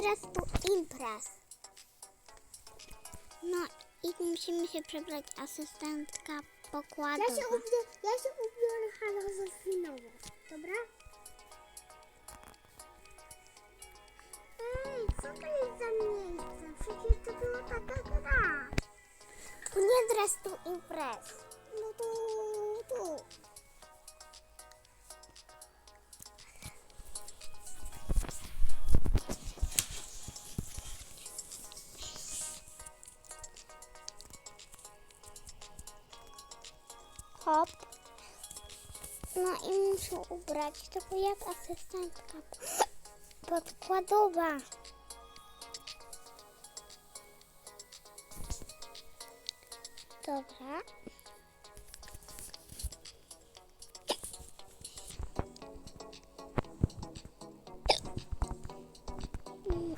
dress to impress. No i musimy się przebrać asystentka pokładowa. Ja się, ubiorę, ja się ubiorę halozofilowo, dobra? Ej, co to jest za miejsce? Przecież to była taka gra. To nie dress to impress. No to tu. No i muszę ubrać tylko jak asystentka podkładowa. Dobra. Mm,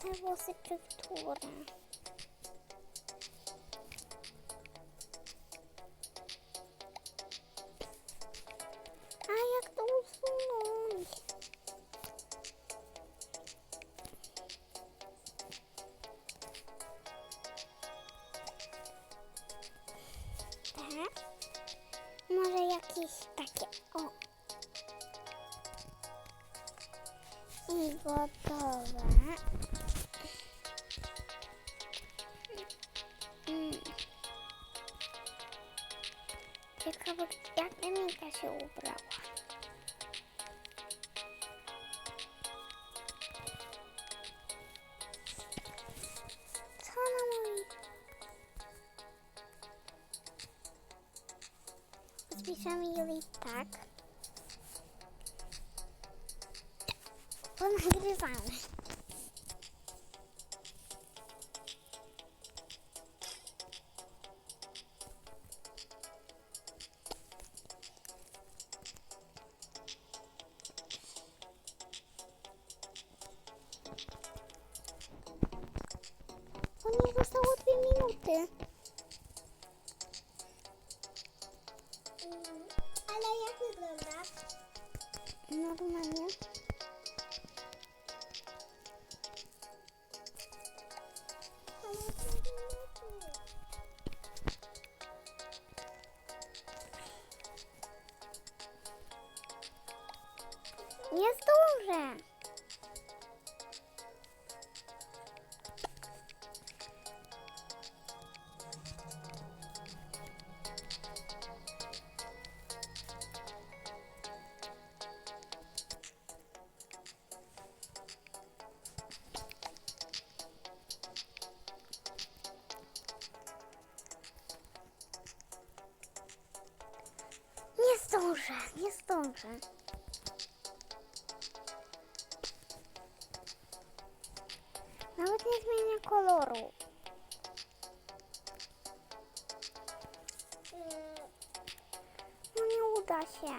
te włosy które? A jak to usunąć? Tak? Może jakieś takie, o. I gotowe. Ciekawe, jak Emilka się ubrała. Co ona mówi? Juli tak. To Mm, Ale jak wygląda? Normalnie. Nie zdążę. Zdążę. Nawet nie zmienia koloru. Mm, No nie uda się.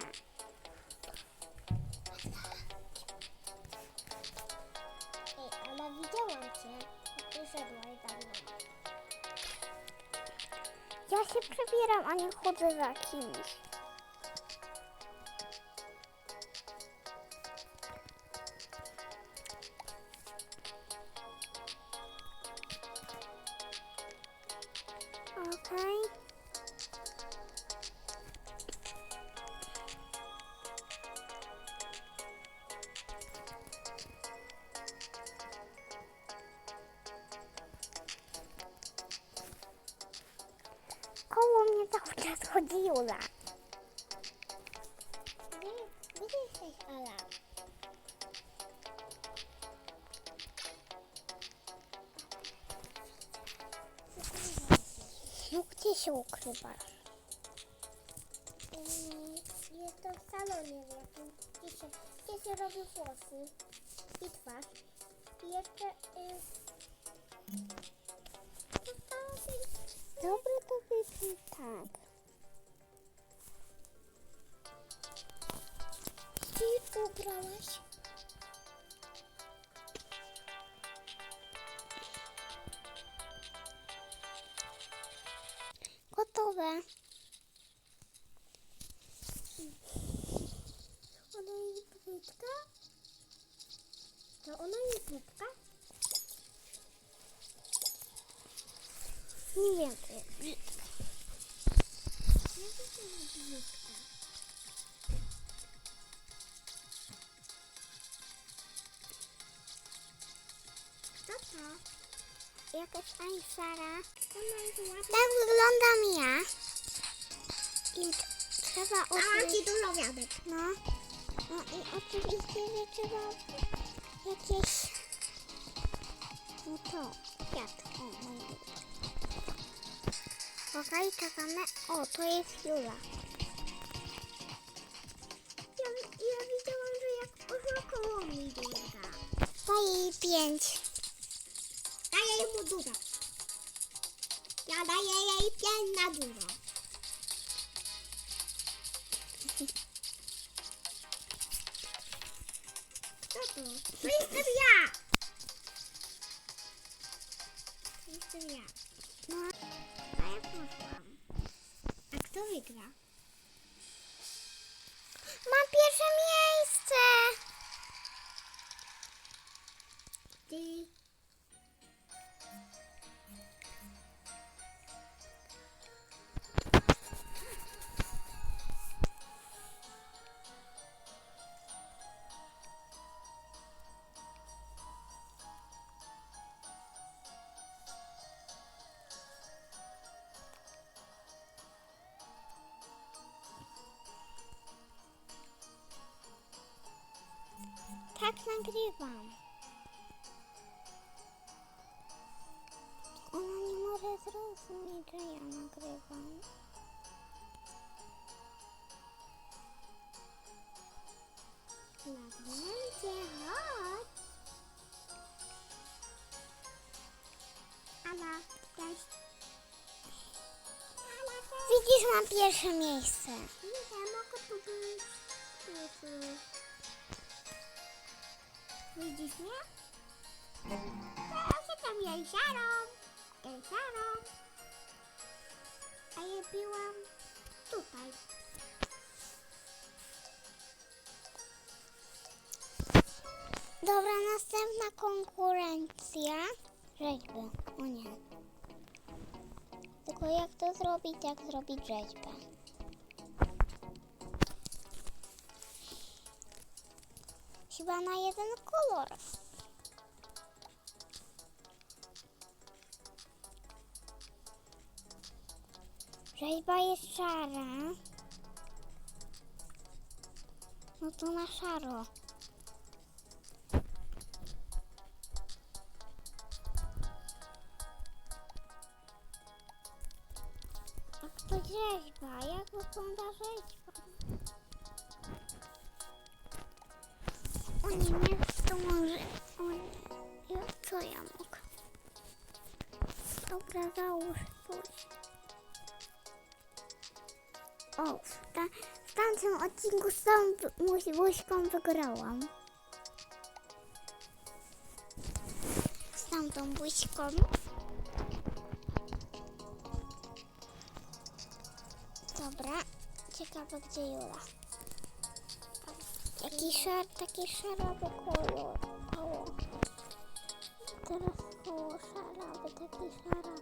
Ej, ale widziałam cię. jak Ty szedłaś za mną. Ja się przebieram, a nie chodzę za kimś. Okej. Koło mnie cały czas chodzi się ukrywasz? Mm, Jest to w salonie w jakim, gdzie się, gdzie się robi włosy i twarz. I jeszcze y, zostało tylko Dobre to wypij tak. Ty ubrałaś? Gotowe. Ona brzydka? To ona jest brzydka? Nie wiem, to jest brzydka. Ja też jest brzydka. Kto to? Jakaś pani Tak wyglądam ja. I trzeba A mam ci dużo wianek. No. No i oczywiście, że trzeba jakieś... No to, kwiat. O. Okej, czekamy. O, to jest Jula. Ja, ja widziałam, że jak poszła koło mnie biega. Daję jej pięć. Daję mu dużo. Ja daję jej pięć na dużo. Kto to? To jestem ja! To jestem ja. No, A ja poszłam. A kto wygra? mam pierwsze miejsce. Ty. Nagrywam. Ona nie może zrozumieć, że ja nagrywam. Lawendzie, chodź. Ala, cześć. Widzisz, mam pierwsze miejsce. Nie mogę tu być. Widzisz mnie? Ja się tam jęsiarą. Jęsiarą. A ja byłam tutaj. Dobra, następna konkurencja. Rzeźby. O nie. Tylko jak to zrobić, jak zrobić rzeźbę? Chyba na jeden kolor. Rzeźba jest szara. No to na szaro. O nie, to może... O nie, ja, co ja mogę? Dobra, załóż coś. O, w, ta, w tamtym odcinku z tą łyżką wygrałam. Z tamtą łyżką. Dobra, ciekawe gdzie Jula. Taki szar, taki szarawy kolor. Koło. Teraz koło szarawy, taki szarawy.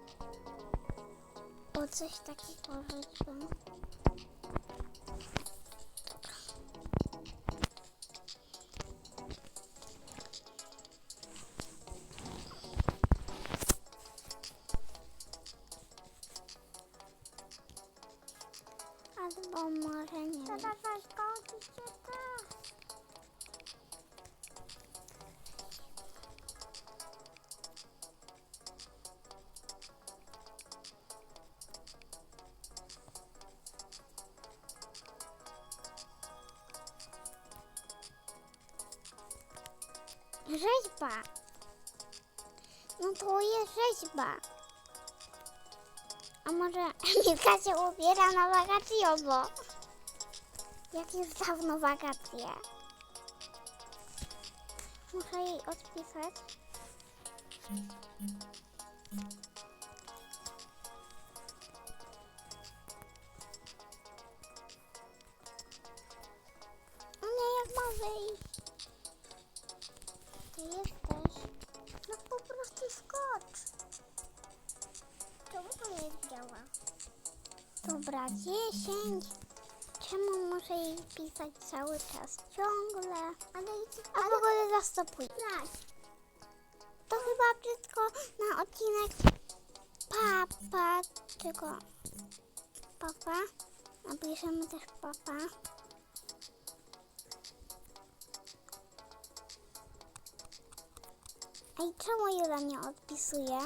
O, coś takiego rzeczą. Rzeźba. No to jest rzeźba. A może Emilka się ubiera na wakacje obo? Jak jest dawno wakacje? Muszę jej odpisać gdzie jesteś? No po prostu skocz. Czemu to nie działa? Dobra, 10. Czemu muszę jej pisać cały czas ciągle? Ale A w ogóle zastopuj. Tak. To chyba wszystko na odcinek papa, tylko papa. Napiszemy też papa. Ej, czemu Jula nie odpisuje?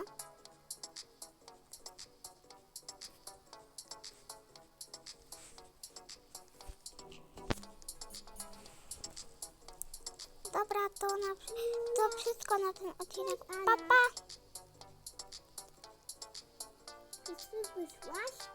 Dobra, to, na, to wszystko na ten odcinek. Papa! I ty wyszłaś?